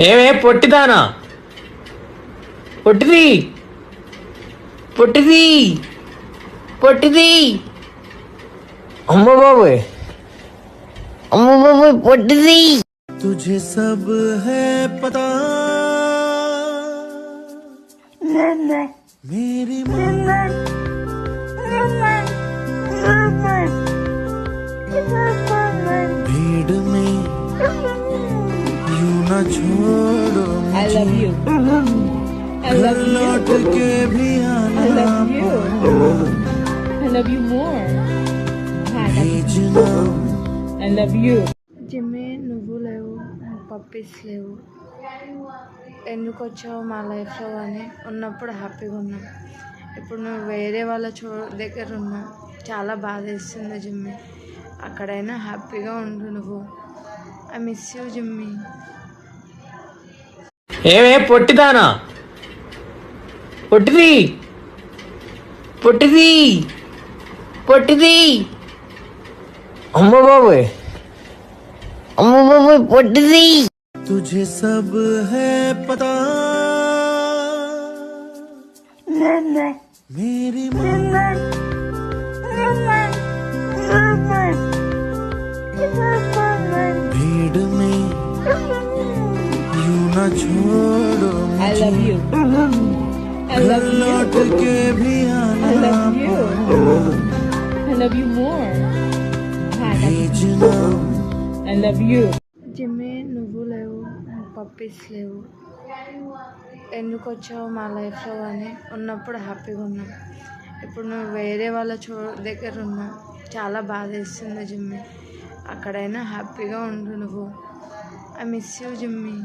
ఏమే పొట్టిదానా పొట్టిది పొట్టిది పొట్టిది అమ్మ బాబోయ్ అమ్మ బాబోయ్ పొట్టిది तुझे सब है पता मेरी माँ छोड़ो I love you. I घर love लौट you. के भी I आना love you. I love you more. Hi, भेजना I love you. జిమ్మి నువ్వు లేవు పప్పీస్ లేవు ఎందుకు వచ్చావు మా లైఫ్లో అని ఉన్నప్పుడు హ్యాపీగా ఉన్నాం ఇప్పుడు నువ్వు వేరే వాళ్ళ చో దగ్గర ఉన్నావు చాలా బాధ వేస్తుంది జిమ్మి అక్కడైనా హ్యాపీగా ఉండు నువ్వు ఐ మిస్ యూ జిమ్మి ఏమే పొట్టిదానా పొట్టిది పొట్టిది పొట్టిది అమ్మ బాబోయ్ అమ్మ బాబోయ్ పొట్టిది तुझे सब है पता मेरी माँ छोड़ो I love you. I घर love लौट you. के भी I आना love you. I love you more. Hi, भेजना I love you. జిమ్మి నువ్వు లేవు పప్పీస్ లేవు ఎందుకు వచ్చావు మా లైఫ్లో అని ఉన్నప్పుడు హ్యాపీగా ఉన్నాం ఇప్పుడు నువ్వు వేరే వాళ్ళ చో దగ్గర ఉన్నావు చాలా బాధ వేస్తుంది జిమ్మి అక్కడైనా హ్యాపీగా ఉండు నువ్వు ఐ మిస్ యూ జిమ్మి